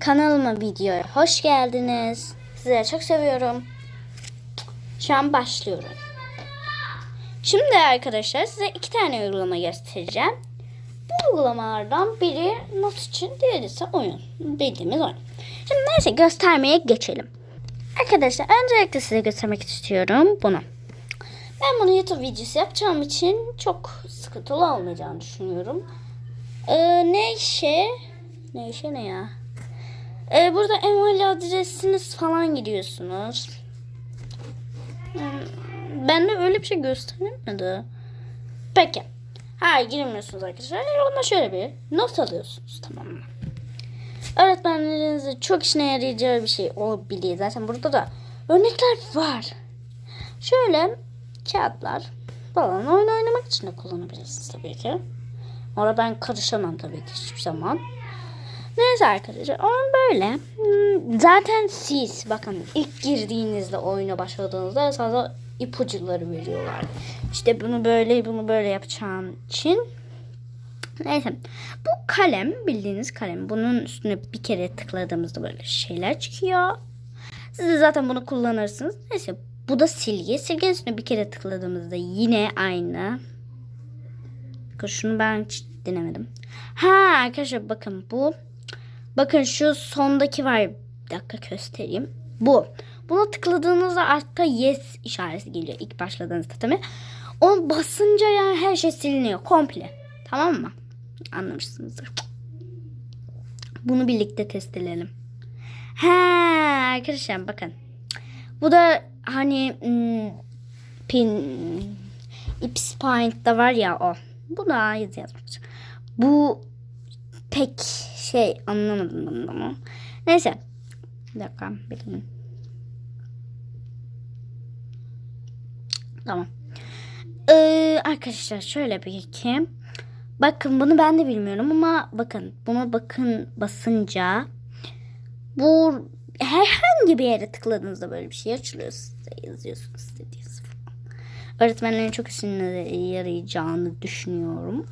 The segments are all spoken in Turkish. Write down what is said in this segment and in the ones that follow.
Kanalıma videoya hoş geldiniz. Sizleri çok seviyorum. Şu an başlıyorum. Şimdi arkadaşlar size iki tane uygulama göstereceğim. Bu uygulamalardan biri not için, diğeri ise oyun. Bildiğimiz oyun. Şimdi neyse göstermeye geçelim. Arkadaşlar öncelikle size göstermek istiyorum bunu. Ben bunu YouTube videosu yapacağım için çok sıkıntılı olmayacağını düşünüyorum. Ee? Ne işe ne ya? Ee, burada email adresiniz falan giriyorsunuz. Hmm, Ben de öyle bir şey göstermedi. Peki. Hayır girmiyorsunuz arkadaşlar. Ona şöyle bir not alıyorsunuz tamam mı? Öğretmenlerinizin çok işine yarayacağı bir şey olabilir. Zaten burada da örnekler var. Şöyle kağıtlar falan oyun oynamak için de kullanabilirsiniz tabii ki. Orada ben karışamam tabii ki hiçbir zaman. Neyse arkadaşlar oyun böyle. Hmm, Zaten siz bakın ilk girdiğinizde oyuna başladığınızda sana ipuçları veriyorlar. İşte bunu böyle bunu böyle yapacağın için. Neyse bu kalem bildiğiniz kalem. Bunun üstüne bir kere tıkladığımızda böyle şeyler çıkıyor. Siz de zaten bunu kullanırsınız. Neyse bu da silgi. Silginin üstüne bir kere tıkladığımızda yine aynı. Şunu ben hiç denemedim. Ha arkadaşlar bakın bu. Bakın şu sondaki var. Bir dakika göstereyim. Bu. Buna tıkladığınızda altta yes işareti geliyor ilk başladığınızda tabii. Onu basınca yani her şey siliniyor komple. Tamam mı? Anlamışsınızdır. Bunu birlikte test edelim. He arkadaşlar bakın. Bu da hani hmm, pin Ips Paint'ta var ya o. Bu da yazı yazmış. Bu pek şey anlamadım bunu ama. Neyse. Bir dakika bekleyin. Tamam. Ee, arkadaşlar şöyle bir iki. Bakın bunu ben de bilmiyorum ama bakın buna bakın basınca bu herhangi bir yere tıkladığınızda böyle bir şey açılıyor. Size yazıyorsunuz istediğiniz falan. Öğretmenlerin çok işine yarayacağını düşünüyorum.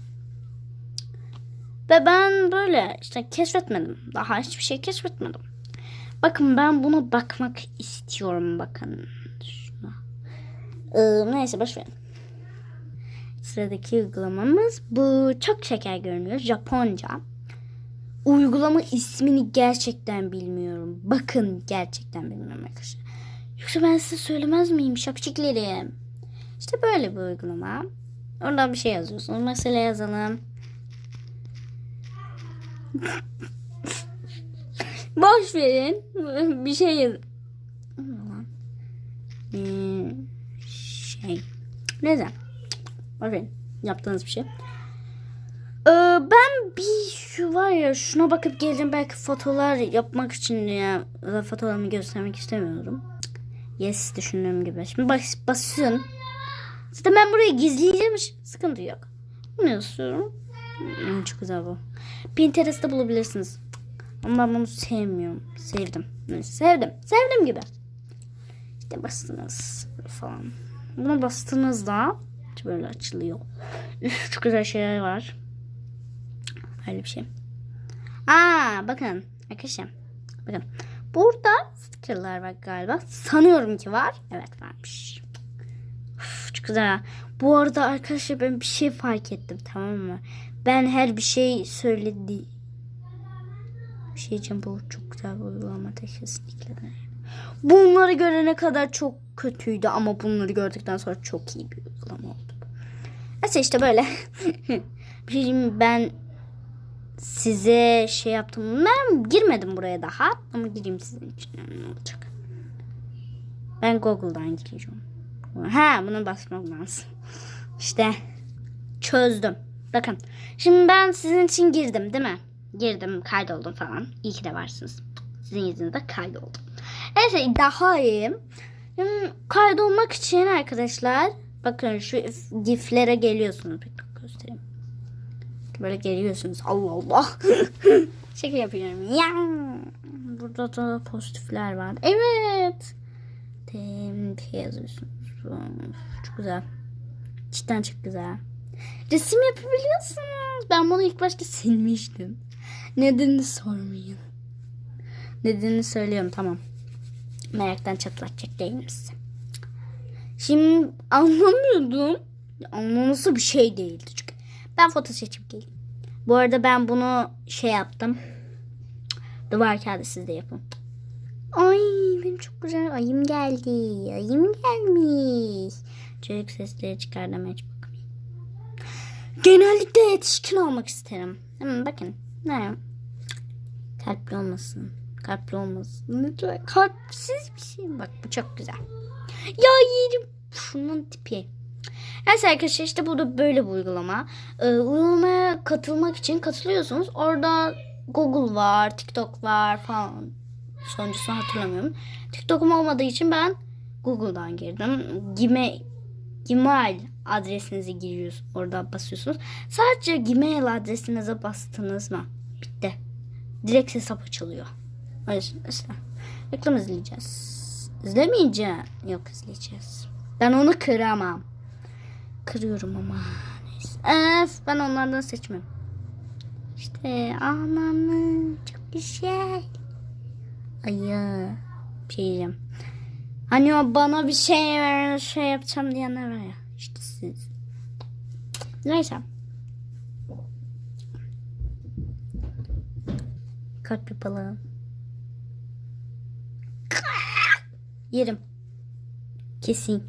Ve ben böyle işte keşfetmedim. Daha hiçbir şey keşfetmedim. Bakın ben buna bakmak istiyorum bakın. Şuna. Ee, neyse boşverin. Sıradaki uygulamamız bu. Çok şeker görünüyor. Japonca. Uygulama ismini gerçekten bilmiyorum. Bakın gerçekten bilmiyorum arkadaşlar. Yoksa ben size söylemez miyim şapşiklerim? İşte böyle bir uygulama. Oradan bir şey yazıyorsunuz. Mesela yazalım. Boş verin. Bir şey yaz. Ee, şey. Neyse. Boş. Yaptığınız bir şey. Ee, ben bir şu var ya şuna bakıp geleceğim belki fotolar yapmak için ya fotolarımı göstermek istemiyorum. Yes düşündüğüm gibi. Şimdi bas, basın. Zaten ben burayı gizleyeceğim. Sıkıntı yok. Bunu yazıyorum. Hmm, çok güzel bu. Pinterest'te bulabilirsiniz. Ama ben bunu sevmiyorum. Sevdim. Sevdim. Sevdim gibi. İşte bastınız falan. Buna bastığınızda böyle açılıyor. Üf, çok güzel şeyler var. Öyle bir şey. Aa bakın arkadaşlar. Bakın. Burada stickerlar var galiba. Sanıyorum ki var. Evet varmış. Uf, çok güzel. Bu arada arkadaşlar ben bir şey fark ettim tamam mı? Ben her bir şey söyledi. Bir şey diyeceğim bu çok güzel bir uygulama da kesinlikle. de. Bunları görene kadar çok kötüydü ama bunları gördükten sonra çok iyi bir uygulama oldu. Neyse işte böyle. bir şey ben size şey yaptım. Ben girmedim buraya daha ama gireyim sizin için. Ne olacak? Ben Google'dan gireceğim. Ha buna basmak lazım. İşte çözdüm. Bakın. Şimdi ben sizin için girdim değil mi? Girdim kaydoldum falan. İyi ki de varsınız. Sizin yüzünüzde kaydoldum. Neyse daha iyiyim. Şimdi kaydolmak için arkadaşlar bakın şu giflere geliyorsunuz. Bir göstereyim. Böyle geliyorsunuz. Allah Allah. Şaka yapıyorum. Ya. Burada da pozitifler var. Evet. TMT yazıyorsunuz. Çok güzel. Cidden çok güzel. Resim yapabiliyorsunuz. Ben bunu ilk başta silmiştim. Nedenini sormayın. Dediğini söylüyorum tamam. Meraktan çatlatacak değilim size. Şimdi anlamıyordum. Anlaması bir şey değildi çünkü. Ben foto seçip geleyim. Bu arada ben bunu şey yaptım. Duvar kağıdı siz de yapın. Ay benim çok güzel ayım geldi. Ayım gelmiş. Çocuk sesleri hiç bakmayın. Genellikle yetişkin olmak isterim. Hemen bakın. Ne? Kalpli olmasın. Kalpli olmasın. Lütfen kalpsiz bir şey. Bak bu çok güzel. Ya yerim. Şunun tipi. Neyse arkadaşlar işte bu da böyle bir uygulama. Ee, uygulamaya katılmak için katılıyorsunuz. Orada Google var, TikTok var falan. Sonuncusunu hatırlamıyorum. TikTok'um olmadığı için ben Google'dan girdim. Gmail, Gmail adresinizi giriyorsunuz. Orada basıyorsunuz. Sadece Gmail adresinize bastınız mı? Bitti. Direkt hesap açılıyor. O yüzden mesela reklam izleyeceğiz. İzlemeyeceğim. Yok izleyeceğiz. Ben onu kıramam. Kırıyorum ama. Öf, ben onlardan seçmem. İşte anlamı çok güzel. Ayı. Bir şey diyeceğim. Hani o bana bir şey ver, şey yapacağım diyenler var ya. Siz. Neyse. Kalp yapalım. Yerim. Kesin.